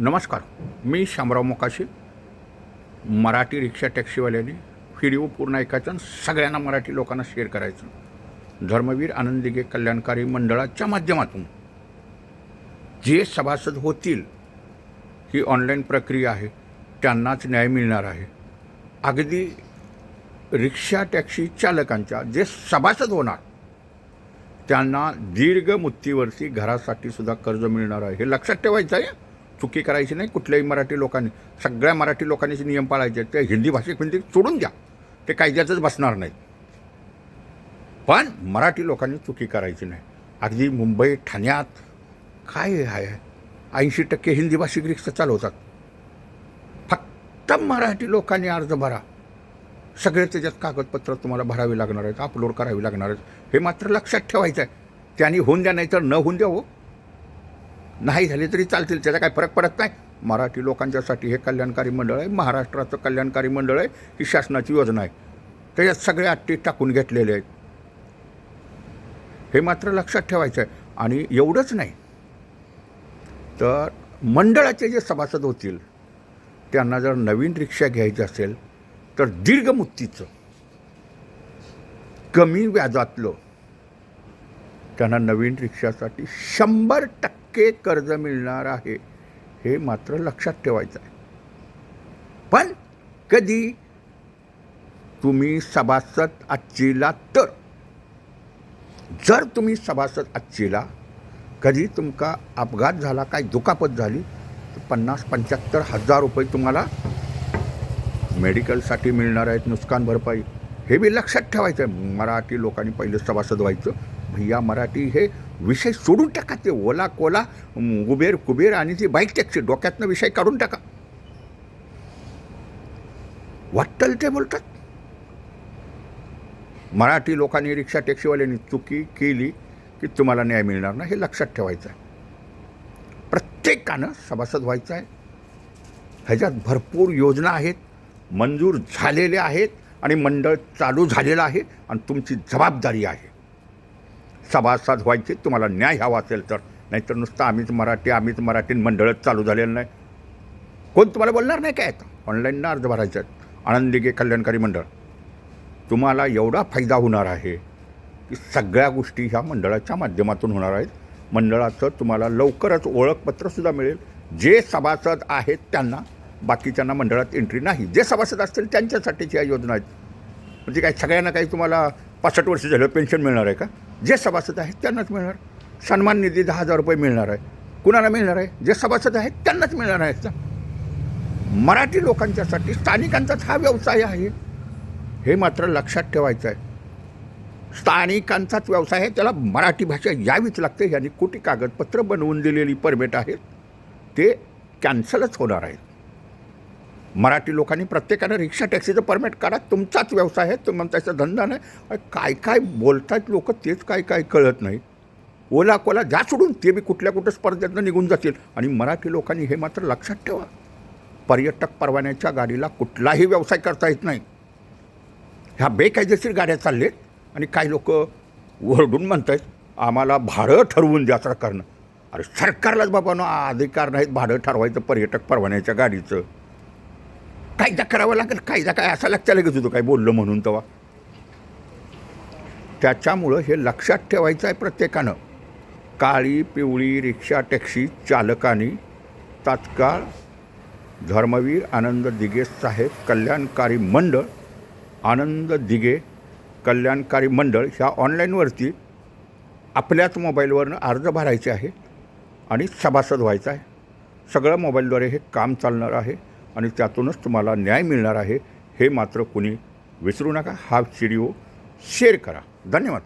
नमस्कार मी शामराव मोकाशी मराठी रिक्षा टॅक्सीवाल्याने व्हिडिओ पूर्ण ऐकायचा सगळ्यांना मराठी लोकांना शेअर करायचं. धर्मवीर आनंदिगे कल्याणकारी मंडळाच्या माध्यमातून जे सभासद होतील ही ऑनलाईन प्रक्रिया आहे त्यांनाच न्याय मिळणार आहे. अगदी रिक्षा टॅक्सी चालकांच्या जे सभासद होणार त्यांना दीर्घ मुत्तीवरती घरासाठी सुद्धा कर्ज मिळणार आहे. हे लक्षात ठेवायचं आहे? चुकी करायची नाही कुठल्याही मराठी लोकांनी सगळ्या मराठी लोकांनीचे नियम पाळायचे ते हिंदी भाषिक हिंदी सोडून द्या. ते कायद्यातच बसणार नाहीत. पण मराठी लोकांनी चुकी करायची नाही. अगदी मुंबई ठाण्यात काय आहे? ऐंशी टक्के हिंदी भाषिक रिक्षा चालवतात. फक्त मराठी लोकांनी अर्ज भरा. सगळे त्याच्यात कागदपत्र तुम्हाला भरावी लागणार आहेत अपलोड करावी लागणार आहेत. हे मात्र लक्षात ठेवायचं आहे त्यांनी होऊन द्या नाही तर न होऊन द्या हो. नाही झाले तरी चालतील त्याचा काही फरक पडत नाही. मराठी लोकांच्यासाठी हे कल्याणकारी मंडळ आहे महाराष्ट्राचं कल्याणकारी मंडळ आहे ही शासनाची योजना आहे. त्याच्यात सगळे अट्टी टाकून घेतलेले आहेत. हे मात्र लक्षात ठेवायचं आहे. आणि एवढंच नाही तर मंडळाचे जे सभासद होतील त्यांना जर नवीन रिक्षा घ्यायची असेल तर दीर्घ मुक्तीचं कमी व्याजातलं त्यांना नवीन रिक्षासाठी शंभर टक्के कर्ज मिळणार आहे हे मात्र लक्षात ठेवायचं आहे. पण कधी तुम्ही सभासद आजचीला तर जर तुम्ही सभासद आजचीला कधी तुमका अपघात झाला काय दुखापत झाली तर पन्नास पंच्याहत्तर हजार रुपये तुम्हाला मेडिकलसाठी मिळणार आहेत नुकसान भरपाई. हे बी लक्षात ठेवायचं आहे. मराठी लोकांनी पहिलं सभासद व्हायचं. भैया मराठी हे विषय सोडून टाका ते ओला कोला उबेर कुबेर आणि ती बाईक टॅक्सी डोक्यातनं विषय काढून टाका. वाटतं ते बोलतात? मराठी लोकांनी रिक्षा टॅक्सीवाल्यांनी चुकी केली की तुम्हाला न्याय मिळणार ना हे लक्षात ठेवायचं आहे प्रत्येकानं सभासद व्हायचं आहे ह्याच्यात भरपूर योजना आहेत मंजूर झालेल्या आहेत आणि मंडळ चालू झालेलं आहे आणि तुमची जबाबदारी आहे. सभासद व्हायचे तुम्हाला न्याय हवा असेल तर. नाहीतर नुसतं आम्हीच मराठी आम्हीच मराठी मंडळच चालू झालेलं नाही. कोण तुम्हाला बोलणार नाही काय ऑनलाईन अर्ज भरायचा आनंदिगे कल्याणकारी मंडळ. तुम्हाला एवढा फायदा होणार आहे की सगळ्या गोष्टी ह्या मंडळाच्या माध्यमातून होणार आहेत. मंडळाचं तुम्हाला लवकरच ओळखपत्रसुद्धा मिळेल. जे सभासद आहेत त्यांना बाकीच्यांना मंडळात एंट्री नाही. जे सभासद असतील त्यांच्यासाठीच्या योजना आहेत. म्हणजे काय सगळ्यांना काही तुम्हाला पासष्ट वर्ष झालं पेन्शन मिळणार आहे का? जे सभासद आहेत त्यांनाच मिळणार. सन्मान निधी दहा हजार रुपये मिळणार आहे. कुणाला मिळणार आहे? जे सभासद आहेत त्यांनाच मिळणार आहेत ना. मराठी लोकांच्यासाठी स्थानिकांचाच हा व्यवसाय आहे. हे मात्र लक्षात ठेवायचं आहे स्थानिकांचाच व्यवसाय आहे. त्याला मराठी भाषा यावीच लागते. यांनी कुठे कागदपत्र बनवून दिलेली परमिट आहेत. ते कॅन्सलच होणार आहेत. मराठी लोकांनी प्रत्येकानं रिक्षा टॅक्सीचं परमिट करा तुमचाच व्यवसाय आहे. तुम्हाला त्याचा धंदा नाही. काय काय बोलतात लोक? तेच काय काय कळत नाही. ओला कोला जा सोडून. ते बी कुठल्या कुठं स्पर्धेतनं निघून जातील. आणि मराठी लोकांनी हे मात्र लक्षात ठेवा. पर्यटक परवान्याच्या गाडीला कुठलाही व्यवसाय करता येत नाही. ह्या बेकायदेशीर गाड्या चाललेत. आणि काही लोक ओरडून म्हणत आहेत आम्हाला भाडं ठरवून द्याचं करणं अरे सरकारलाच बाबांनो अधिकार नाहीत भाडं ठरवायचं पर्यटक परवान्याच्या गाडीचं. कायदा करावा लागेल कायदा काय असा लक्षात लगेच होतो काय बोललं म्हणून तेव्हा. त्याच्यामुळं हे लक्षात ठेवायचं आहे प्रत्येकानं. काळी पिवळी रिक्षा टॅक्सी चालकांनी तात्काळ धर्मवीर आनंद दिगे साहेब कल्याणकारी मंडळ आनंद दिगे कल्याणकारी मंडळ ह्या ऑनलाईनवरती आपल्याच मोबाईलवरनं अर्ज भरायचे आहे आणि सभासद व्हायचा आहे. सगळं मोबाईलद्वारे हे काम चालणार आहे. आणि त्यातूनच तुम्हाला न्याय मिळणार आहे. हे मात्र कुणी विसरू नका. हा व्हिडिओ शेअर करा. धन्यवाद.